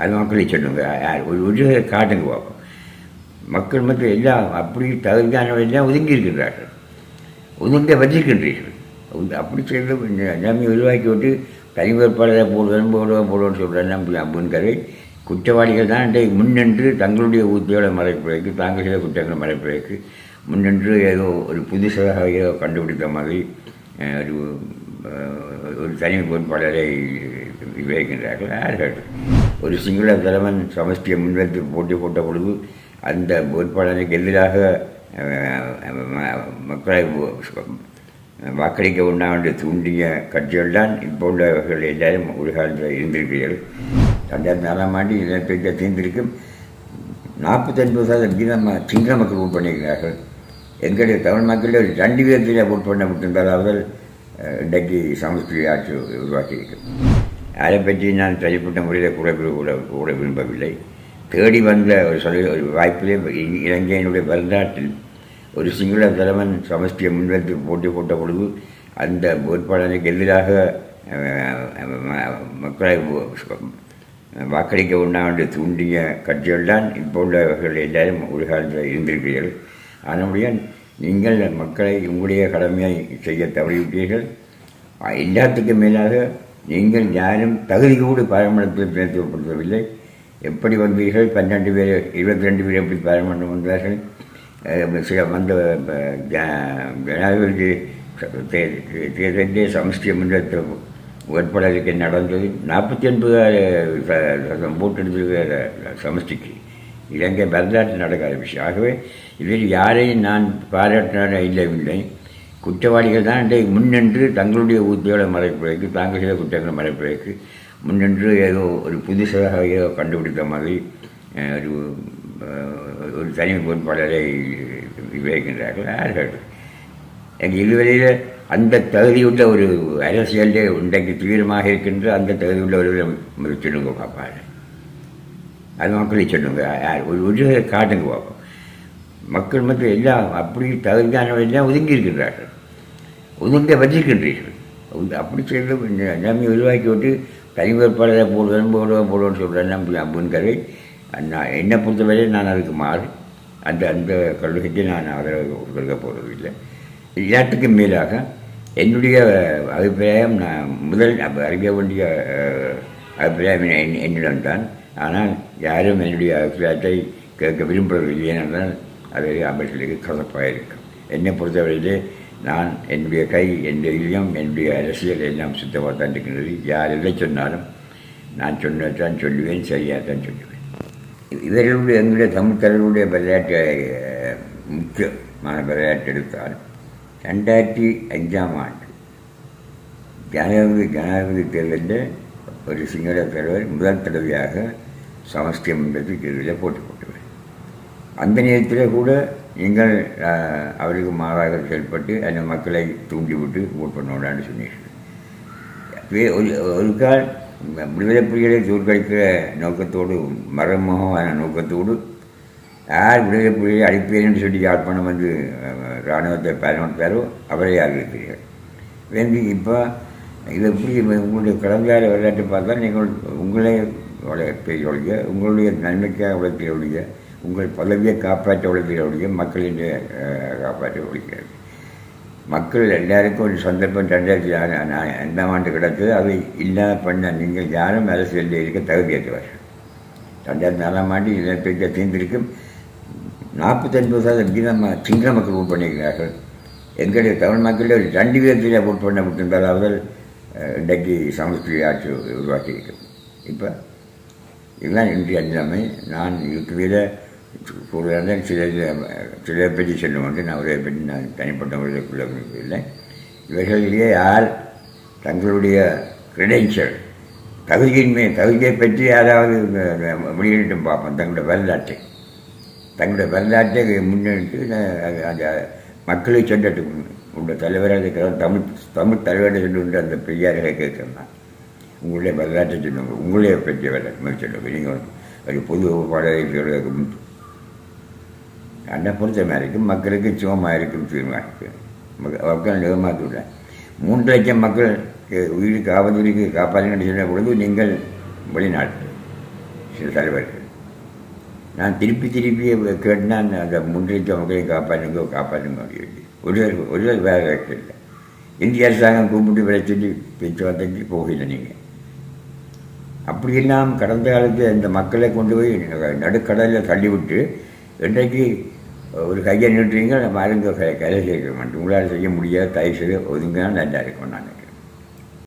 அது மக்களை சொல்லுங்க யார்? ஒரு ஒரு காட்டுங்க பார்ப்போம் மக்கள் மட்டும் எல்லாம் அப்படி தகுதியானவர்கள் எல்லாம் ஒதுங்கி இருக்கின்றார்கள். ஒதுங்க வச்சிருக்கின்றீர்கள். அப்படி செய்து எல்லாமே உருவாக்கி விட்டு தனி வேட்பாளரை போடுவேன் போடுவேன் போடுவேன்னு சொல்கிறேன் நம்பி அப்படின்றது குற்றவாளிகள் தான் இன்றைக்கு முன்னின்று தங்களுடைய உத்தியோட மறைப்பிழைக்கு தாங்கள் செய்த குற்றங்களை மறைப்பிழைக்கு முன்னின்று ஏதோ ஒரு புதுசாக ஏதோ கண்டுபிடித்த மாதிரி ஒரு ஒரு தனி வேட்பாளரை யார் யார்கள் ஒரு சிங்கள தலைவன் சமஷ்டியை முன்வைத்து போட்டி போட்ட பொழுது அந்த வேட்பாளருக்கு எதிராக மக்களை வாக்களிக்க உண்ணாண்டு தூண்டிய கட்சிகள் தான் இப்போ உள்ளவர்கள் எல்லாரும் ஒரு காலத்தில் இருந்திருக்கிறீர்கள். ரெண்டாயிரத்தி நாலாம் ஆண்டு இனப்பெருக்க தீர்ந்திருக்கும் நாற்பத்தொன்பது சதவீதம் வீதம் சிங்கள மக்கள் ஓட் பண்ணியிருக்கிறார்கள். எங்களுடைய தமிழ் மக்களில் ஒரு ரெண்டு விதத்தில் ஓட் பண்ண மட்டும்தான் அவர்கள் இன்றைக்கு சமஸ்கிருதி ஆட்சி உருவாக்கியிருக்கும் அதை பற்றி நான் தனிப்பட்ட முறையில் கூட கூட கூட விரும்பவில்லை. தேடி வந்த ஒரு சொல்ல ஒரு வாய்ப்பிலே இ- இலங்கையினுடைய வரலாற்றில் ஒரு சிங்கள தலைவன் சமஸ்டியை முன்வைத்து போட்டி போட்ட பொழுது அந்த வேட்பாளருக்கு எதிராக மக்களை வாக்களிக்க உண்ணாண்டு தூண்டிய கட்சிகள் தான் இப்போ உள்ளவர்கள் எல்லாரும் ஒரு காலத்தில் இருந்திருக்கிறீர்கள். அதனுடைய நீங்கள் மக்களை உங்களுடைய கடமையை செய்ய தவறிவிட்டீர்கள். எல்லாத்துக்கும் மேலாக நீங்கள் யாரும் கூடி பாராளுமன்றத்தில் பிரதிநிதித்துவப்படுத்தவில்லை எப்படி வந்தீர்கள்? பன்னெண்டு பேர் இருபத்தி ரெண்டு பேர் எப்படி பாராளுமன்றம் வந்தார்கள்? சில வந்த ஜனாதிபதி தேர்தலே சமஷ்டிய மன்றத்தில் வேட்பாளருக்கு நடந்தது. நாற்பத்தி ஒன்பது சதம் போட்டெடுத்து சமஷ்டிக்கு. இலங்கை வரலாற்று நடக்காத விஷயம். ஆகவே இதில் யாரையும் நான் பாராட்டின இல்லவில்லை. குற்றவாளிகள் தான். இன்றைக்கு முன்னின்று தங்களுடைய ஊத்தியோட மறைப்பிழைக்கு தாங்கள் செய்த குற்றங்களை மறைப்பிழைக்கு முன்னின்று ஏதோ ஒரு புதுசாக ஏதோ கண்டுபிடித்த மாதிரி ஒரு ஒரு தனி வேட்பாளரை விவேகின்றார்கள் யார்கள்? எங்கள் இதுவரையில் அந்த தகுதியுள்ள ஒரு அரசியலே இன்றைக்கு தீவிரமாக இருக்கின்ற அந்த தகுதியுள்ள ஒரு சொல்லுங்க பார்ப்பாரு அது மக்களை சொல்லுங்க யார்? ஒரு ஒரு காட்டுங்க பார்ப்போம் மக்கள் மட்டும் எல்லாம் அப்படி தகுதியானவர்கள் எல்லாம் ஒதுங்கி இருக்கின்றார்கள். ஒதுங்க வச்சிருக்கின்றீர்கள். அப்படி செய்து நம்மை உருவாக்கி விட்டு தனி வேட்பாளரை போடுவேன் போடுவேன் போடுவேன்னு சொல்கிறேன் நம்பி அப்படின்றது நான் என்னை பொறுத்தவரை நான் அதுக்கு மாறு அந்த அந்த கல்லூரிக்கு நான் ஆதரவு கொடுக்க இல்லை எல்லாத்துக்கும் மேலாக என்னுடைய அபிப்பிராயம் நான் முதல் அறிய வேண்டிய அபிப்பிராயம் என்னிடம் தான் ஆனால் யாரும் என்னுடைய அபிப்பிராயத்தை கேட்க விரும்புவதில்லை ஏனென்றால் அது அவர்களுக்கு கடப்பாயிருக்கும் என்னை பொறுத்தவரையிலே நான் என்னுடைய கை என்னுடைய இதயம் என்னுடைய அரசியல் எல்லாம் சுத்தமாக தான் இருக்கின்றது. யார் எதை சொன்னாலும் நான் சொன்னதான் சொல்லுவேன் சரியாக தான் சொல்லுவேன். இவர்களுடைய எங்களுடைய தமிழ் விளையாட்டு முக்கியமான விளையாட்டு எடுத்தால் ரெண்டாயிரத்தி அஞ்சாம் ஆண்டு ஜனாதிபதி ஜனாதிபதி தேர்தலில் ஒரு சிங்கள தலைவர் முதல் தடவையாக சமஸ்தி என்பது தேர்தலில் போட்டி போட்டுவார் அந்த நேரத்தில் கூட நீங்கள் அவருக்கு மாறாக செயல்பட்டு அந்த மக்களை தூண்டிவிட்டு ஓட் பண்ணோடான்னு சொன்னீர்கள். ஒரு ஒரு கால் விடுதலை புலிகளை தோற்கடிக்கிற நோக்கத்தோடு மறைமுகமான நோக்கத்தோடு யார் விடுதலை புலிகளை அழிப்பேன்னு சொல்லி யாழ்ப்பாணம் வந்து இராணுவத்தை பயன்படுத்தாரோ அவரை ஆதரிக்கிறீர்கள் வேண்டி இப்போ இது எப்படி உங்களுடைய கடந்தார வரலாற்றை பார்த்தா நீங்கள் உங்களை உழைப்பீர்களுடைய உங்களுடைய நன்மைக்காக உழைப்பீர்களுடைய உங்கள் பதவியை காப்பாற்ற உழைப்பீர்களுடைய மக்களின் காப்பாற்ற ஒழிக்கிறது மக்கள் எல்லாருக்கும் ஒரு சந்தர்ப்பம் ரெண்டாயிரத்தி ஆறு நா- ஐந்தாம் ஆண்டு கிடைத்தது அதை இல்லாத பண்ண நீங்கள் யாரும் அரசியலில் இருக்க தகுதியற்றவர் ரெண்டாயிரத்தி நாலாம் ஆண்டு இனப்பெருக்க தீர்ந்திருக்கும். நாற்பத்தொன்பது சதவீதம் வீதம் சிங்கள மக்கள் ஓட் பண்ணியிருக்கிறார்கள். எங்களுடைய தமிழ் மக்களில் ஒரு ரெண்டு விதத்தில் ஓட் பண்ண விட்டிருந்தால் அவர்கள் இன்றைக்கு சமஸ்கிருதி ஆட்சி உருவாக்கியிருக்கிறது. இப்போ இதுதான் இன்றைய நிலைமை. நான் இருக்கிற கூறுகிறத சில சில பற்றி சொல்லுவாங்க நான் அவரை பற்றி நான் தனிப்பட்ட முறையில் கொள்ள இவர்களிலேயே யார் தங்களுடைய கிரெடென்ஷியல் தகுதியின்மை தகுதியை பற்றி யாராவது வெளியிட்டும் பார்ப்போம் தங்களுடைய வரலாற்றை. தங்களுடைய வரலாற்றை முன்னிட்டு அது- அந்த மக்களை சென்றதுக்கு உள்ள தலைவராக இருக்கிற தமிழ் தமிழ் தலைவராக சென்று அந்த பெரியார்களை கேட்கிறேன் உங்களுடைய வரலாற்றை சொல்லுங்க உங்களுடைய பற்றிய வரலாற்று சொல்லுங்க நீங்கள் ஒரு பொது பாடல்களுக்கு என்னை பொறுத்த மாதிரிக்கும் மக்களுக்கு சுகமாக இருக்கும் தீர்மானிக்கும் மக்கள் ஏமாத்துள்ள மூன்று லட்சம் மக்கள் உயிருக்கு ஆபத்துக்கு காப்பாற்றுங்க சொன்ன பொழுது நீங்கள் வெளிநாட்டு சில தலைவர்கள். நான் திருப்பி திருப்பி கேட்டான் அந்த முன்னிறுத்த மக்களையும் காப்பாற்றுங்க காப்பாற்றுங்க அப்படின்னு ஒரு ஒரு வேலை இல்லை. இந்திய அரசாங்கம் கூப்பிட்டு விலை சொல்லி பேச்சுவார்த்தைக்கு போகல நீங்கள் அப்படியெல்லாம் கடந்த காலத்தில் இந்த மக்களை கொண்டு போய் நடுக்கடலில் தள்ளிவிட்டு இன்றைக்கு ஒரு கையை நிட்டுறீங்க மருந்து அருங்க கை கையில் சேர்க்க மாட்டோம் உங்களால் செய்ய முடியாது தயவு செய்து ஒதுங்க நல்லா இருக்கும் நான்.